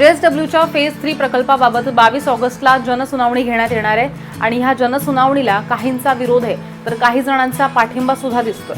जेएसडब्ल्यूच्या phase three प्रकल्पाबाबत बावीस ऑगस्टला जनसुनावणी घेण्यात येणार आहे आणि ह्या जनसुनावणीला काहींचा विरोध आहे तर काही जणांचा पाठिंबा सुद्धा दिसतोय.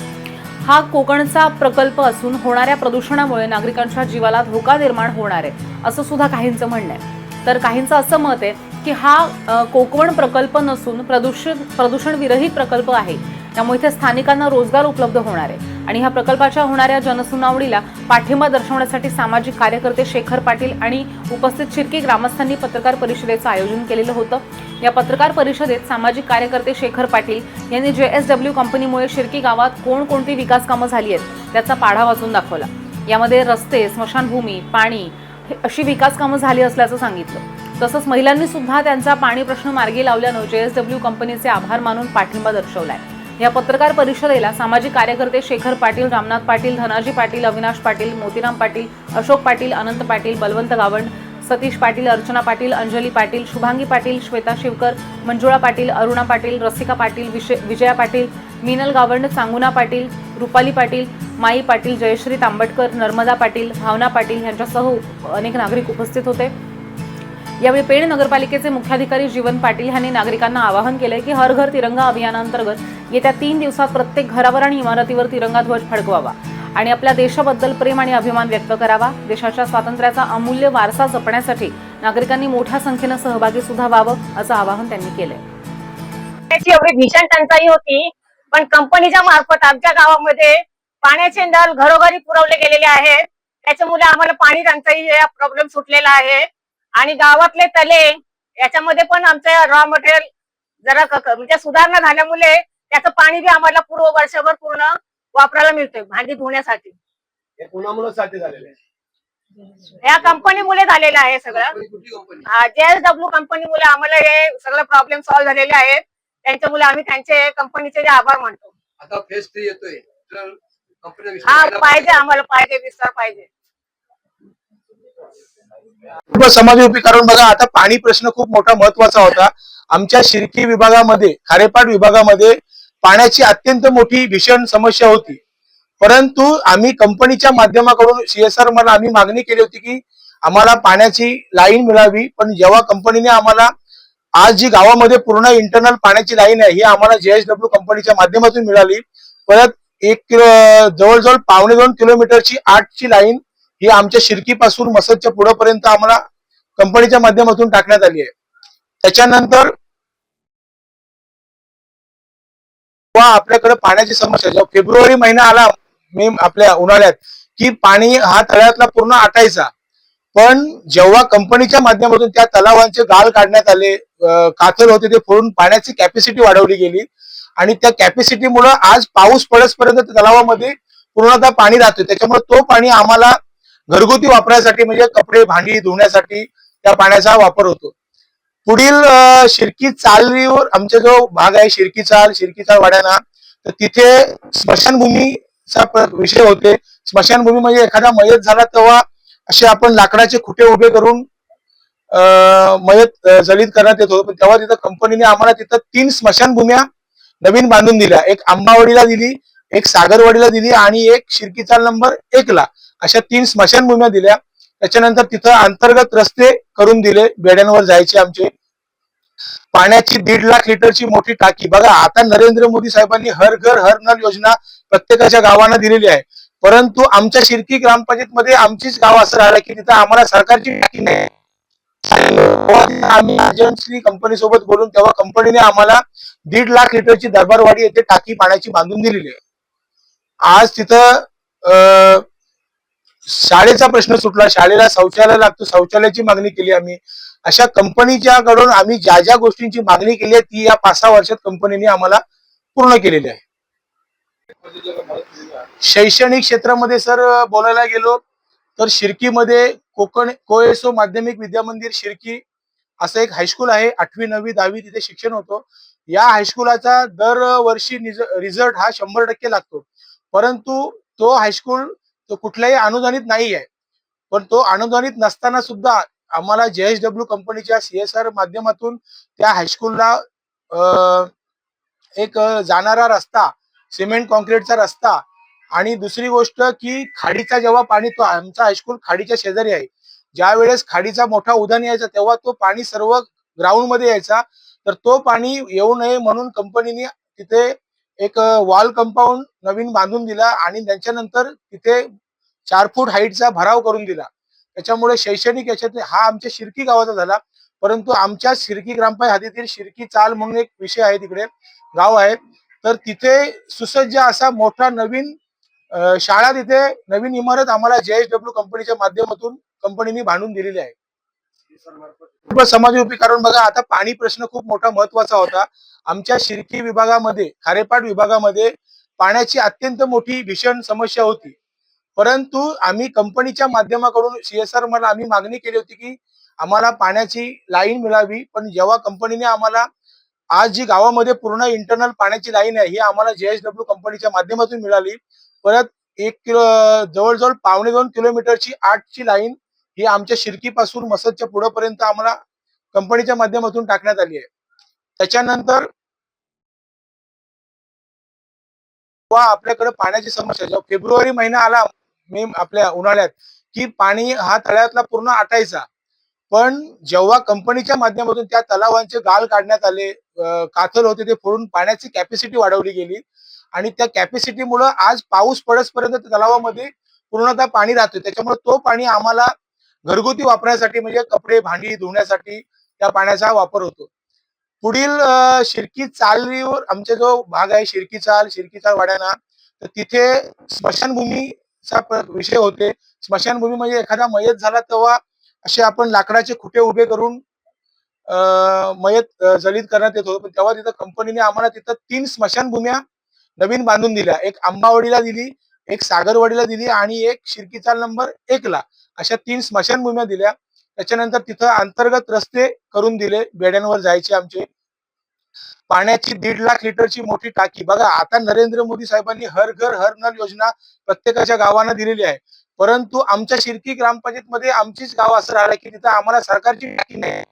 हा कोकणचा प्रकल्प असून होणाऱ्या प्रदूषणामुळे नागरिकांच्या जीवाला धोका निर्माण होणार आहे असं सुद्धा काहींचं म्हणणं आहे. तर काहींचं असं मत आहे की हा कोकण प्रकल्प नसून प्रदूषित प्रदूषण विरहित प्रकल्प आहे त्यामुळे इथे स्थानिकांना रोजगार उपलब्ध होणार आहे. आणि ह्या प्रकल्पाच्या होणाऱ्या जनसुनावणीला पाठिंबा दर्शवण्यासाठी सामाजिक कार्यकर्ते शेखर पाटील आणि उपस्थित शिर्की ग्रामस्थांनी पत्रकार परिषदेचं आयोजन केलेलं होतं. या पत्रकार परिषदेत सामाजिक कार्यकर्ते शेखर पाटील यांनी जे एस डब्ल्यू कंपनीमुळे शिर्की गावात कोणकोणती विकास कामं झाली आहेत त्याचा पाढा वाचून दाखवला. यामध्ये रस्ते स्मशानभूमी पाणी हे अशी विकास कामं झाली असल्याचं सांगितलं. तसंच महिलांनी सुद्धा त्यांचा पाणी प्रश्न मार्गी लावल्यानं जे एस डब्ल्यू कंपनीचे आभार मानून पाठिंबा दर्शवलाय. या पत्रकार परिषदेला सामाजिक कार्यकर्ते शेखर पाटील रामनाथ पाटील धनाजी पाटील अविनाश पाटील मोतीराम पाटील अशोक पाटील अनंत पाटील बलवंत गावंड सतीश पाटील अर्चना पाटील अंजली पाटील शुभांगी पाटील श्वेता शिवकर मंजुळा पाटील अरुणा पाटील रसिका पाटील विजया पाटील मिनल गावंड सांगुना पाटील रुपाली पाटील माई पाटील जयश्री तांबटकर नर्मदा पाटील भावना पाटील यांच्यासह अनेक नागरिक उपस्थित होते. यावेळी पेण नगरपालिकेचे मुख्याधिकारी जीवन पाटील यांनी नागरिकांना आवाहन केलंय की हर घर तिरंगा अभियानांतर्गत येत्या तीन दिवसात प्रत्येक घरावर आणि इमारतीवर तिरंगा ध्वज फडकवावा आणि आपल्या देशाबद्दल प्रेम आणि अभिमान व्यक्त करावा. देशाच्या स्वातंत्र्याचा अमूल्य वारसा जपण्यासाठी नागरिकांनी मोठ्या संख्येनं सहभागी सुद्धा व्हावं असं आवाहन त्यांनी केलंय. त्याची एवढी भीषण टंचाई होती पण कंपनीच्या मार्फत आमच्या गावामध्ये पाण्याचे नळ घरोघरी पुरवले गेलेले आहेत. त्याच्यामुळे आम्हाला पाणी टंचाई प्रॉब्लेम सुटलेला आहे. आणि गावातले तले याच्यामध्ये पण आमचं रॉ मटेरियल जरा म्हणजे सुधारणा झाल्यामुळे त्याचं पाणी बी आम्हाला पूर्व वर्षभर पूर्ण वापरायला मिळतंय भांडी धुण्यासाठी. हे झालेले आहे? या कंपनीमुळे झालेलं आहे सगळं. कंपनी जेएसडब्ल्यू कंपनीमुळे आम्हाला हे सगळं प्रॉब्लेम सॉल्व्ह झालेले आहेत. त्यांच्यामुळे आम्ही त्यांचे कंपनीचे आभार मानतो. आता थ्री येतोय. हा पाहिजे. आम्हाला पाहिजे विस्तार पाहिजे. समाजरूपी कारण बघा आता पाणी प्रश्न खूप मोठा महत्त्वाचा होता. आमच्या शिर्की विभागामध्ये खारेपाट विभागामध्ये पाण्याची अत्यंत मोठी भीषण समस्या होती. परंतु आम्ही कंपनीच्या माध्यमाकडून सीएसआर मला आम्ही मागणी केली होती की आम्हाला पाण्याची लाईन मिळावी पण जेव्हा कंपनीने आम्हाला आज जी गावामध्ये पूर्ण इंटरनल पाण्याची लाईन आहे ही आम्हाला जेएसडब्ल्यू कंपनीच्या माध्यमातून मिळाली. परत एक किलो जवळजवळ पावणे दोन किलोमीटरची आठची लाईन ही आमच्या शिर्कीपासून मसदच्या पुढेपर्यंत आम्हाला कंपनीच्या माध्यमातून टाकण्यात आली आहे. त्याच्यानंतर आपल्याकडे पाण्याची समस्या जेव्हा फेब्रुवारी महिना आला मे आपल्या उन्हाळ्यात की पाणी हा तळ्यातला पूर्ण आटायचा. पण जेव्हा कंपनीच्या माध्यमातून त्या तलावांचे गाळ काढण्यात आले अं, काथल होते ते फोडून पाण्याची कॅपॅसिटी वाढवली गेली. आणि त्या कॅपॅसिटीमुळे आज पाऊस पडसपर्यंत तलावामध्ये पूर्णतः पाणी राहतो त्याच्यामुळे तो पाणी आम्हाला घरगुती वापरासाठी म्हणजे कपडे भांडी धुण्यासाठी त्या पाण्याचा वापर होतो. पुढील शिर्की चालीवर आमचा जो भाग आहे शिर्की चाल शिर्की चाल वाड्याना तर तिथे स्मशानभूमीचा विषय होते. स्मशानभूमी म्हणजे एखादा मयत झाला तेव्हा असे आपण लाकडाचे खुटे उभे करून अं, मयत जलित करण्यात येत होतो. पण तेव्हा तिथं कंपनीने आम्हाला तिथं तीन स्मशानभूम्या नवीन बांधून दिल्या. एक आंबावडीला दिली एक सागरवाडीला दिली आणि एक शिर्की चाल नंबर एक ला. अशा तीन स्मशानभूम्या दिल्या. त्याच्यानंतर तिथं अंतर्गत रस्ते करून दिले. बेड्यांवर जायचे आमचे. पाण्याची दीड लाख लिटरची मोठी टाकी. बघा आता नरेंद्र मोदी साहेबांनी हर घर हर नल योजना प्रत्येकाच्या गावांना दिलेली आहे. परंतु आमच्या शिर्की ग्रामपंचायत मध्ये आमचीच गाव असं राहिलं की तिथं आम्हाला सरकारची टाकी नाही. आम्ही एजन्सी कंपनी सोबत बोलून तेव्हा कंपनीने आम्हाला दीड लाख लिटरची दरबारवाडी येथे टाकी पाण्याची बांधून दिलेली आहे. आज तिथं शाळेचा प्रश्न सुटला शाळेला शौचालय लागतो शौचालयाची मागणी केली आम्ही. अशा कंपनीच्या कडून आम्ही ज्या ज्या गोष्टींची मागणी केली आहे ती या पाच सहा वर्षात कंपनीने आम्हाला पूर्ण केलेली आहे. शैक्षणिक क्षेत्रामध्ये सर बोलायला गेलो तर शिर्कीमध्ये कोकण कोएसो माध्यमिक विद्या मंदिर शिर्की असं एक हायस्कूल आहे. आठवी नववी दहावी तिथे शिक्षण होतो. या हायस्कूलाचा दरवर्षी रिझल्ट हा शंभर टक्के लागतो. परंतु तो हायस्कूल तो कुठलाही अनुदानित नाही आहे पण तो अनुदानित नसताना सुद्धा आम्हाला जेएसडब्ल्यू कंपनीच्या सीएसआर माध्यमातून त्या हायस्कूलला एक जाणारा रस्ता सिमेंट कॉन्क्रीटचा रस्ता आणि दुसरी गोष्ट की खाडीचा जेव्हा पाणी तो आमचा हायस्कूल खाडीच्या शेजारी आहे. ज्या वेळेस खाडीचा मोठा उधाण यायचा तेव्हा तो पाणी सर्व ग्राउंडमध्ये यायचा. तर तो पाणी येऊ नये म्हणून कंपनीने तिथे एक वॉल कंपाऊंड नवीन बांधून दिला आणि त्याच्यानंतर तिथे चार फूट हाईटचा भराव करून दिला. त्याच्यामुळे शैक्षणिक याच्यात हा आमच्या शिर्की गावाचा झाला. परंतु आमच्या शिर्की ग्रामपंचायत हद्दीतील शिर्की चाल म्हणून एक विषय आहे तिकडे गाव आहे. तर तिथे सुसज्ज असा मोठा नवीन शाळा तिथे नवीन इमारत आम्हाला जेएसडब्ल्यू कंपनीच्या माध्यमातून कंपनीने बांधून दिलेली आहे. समाज समाजोपी कारण बघा आता पाणी प्रश्न खूप मोठा महत्त्वाचा होता. आमच्या शिर्की विभागामध्ये खारेपाट विभागामध्ये पाण्याची अत्यंत मोठी भीषण समस्या होती. परंतु आम्ही कंपनीच्या माध्यमाकडून सीएसआर मला आम्ही मागणी केली होती की आम्हाला पाण्याची लाईन मिळावी. पण जेव्हा कंपनीने आम्हाला आज जी गावामध्ये पूर्ण इंटरनल पाण्याची लाईन आहे ही आम्हाला जेएसडब्ल्यू कंपनीच्या माध्यमातून मिळाली. परत एक किलो जवळजवळ पावणे दोन किलोमीटरची आठची लाईन ही आमच्या शिर्कीपासून मसदच्या पुढेपर्यंत आम्हाला कंपनीच्या माध्यमातून टाकण्यात आली आहे. त्याच्यानंतर आपल्याकडे पाण्याची समस्या. जेव्हा फेब्रुवारी महिना आला मे आपल्या उन्हाळ्यात की पाणी हा तळ्यातला पूर्ण आटायचा. पण जेव्हा कंपनीच्या माध्यमातून त्या तलावांचे गाळ काढण्यात आले काथल होते ते फोडून पाण्याची कॅपॅसिटी वाढवली गेली. आणि त्या कॅपॅसिटीमुळं आज पाऊस पडसपर्यंत तलावामध्ये पूर्णतः पाणी राहतोय. त्याच्यामुळे तो पाणी आम्हाला घरगुती वापरण्यासाठी म्हणजे कपडे भांडी धुण्यासाठी त्या पाण्याचा वापर होतो. पुढील शिरकी शिर्की चालीवर आमचा जो भाग आहे शिर्की चाल शिर्की चाल वाड्याना तर तिथे स्मशानभूमीचा विषय होते. स्मशानभूमी म्हणजे एखादा मयत झाला तेव्हा असे आपण लाकडाचे खुटे उभे करून मयत जलित जलीत करण्यात येत होतो. पण तेव्हा तिथं कंपनीने आम्हाला तिथं तीन स्मशानभूम्या नवीन बांधून दिल्या. एक आंबावडीला दिली एक सागरवाडीला दिली आणि एक शिर्की नंबर नंबर एकला अशा तीन स्मशानभूम्या दिल्या. त्याच्यानंतर तिथं अंतर्गत रस्ते करून दिले बेड्यांवर जायचे आमचे. पाण्याची दीड लाख लिटरची मोठी टाकी. बघा आता नरेंद्र मोदी साहेबांनी हर घर हर नल योजना प्रत्येकाच्या गावांना दिलेली आहे. परंतु आमच्या शिर्की ग्रामपंचायत मध्ये आमचीच गाव असं राहिलं की तिथं आम्हाला सरकारची टाकी नाही.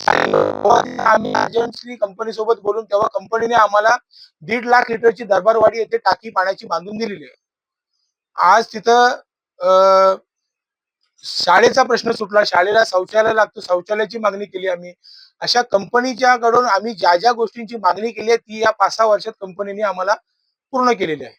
आम्ही एजन्सी कंपनी सोबत बोलून तेव्हा कंपनीने आम्हाला दीड लाख लिटरची दरबारवाडी येथे टाकी पाण्याची बांधून दिलेली आहे. आज तिथं शाळेचा प्रश्न सुटला. शाळेला शौचालय लागतो. शौचालयाची मागणी केली आम्ही. अशा कंपनीच्या कडून आम्ही ज्या ज्या गोष्टींची मागणी केली आहे ती या पाच सहा वर्षात कंपनीने आम्हाला पूर्ण केलेली आहे.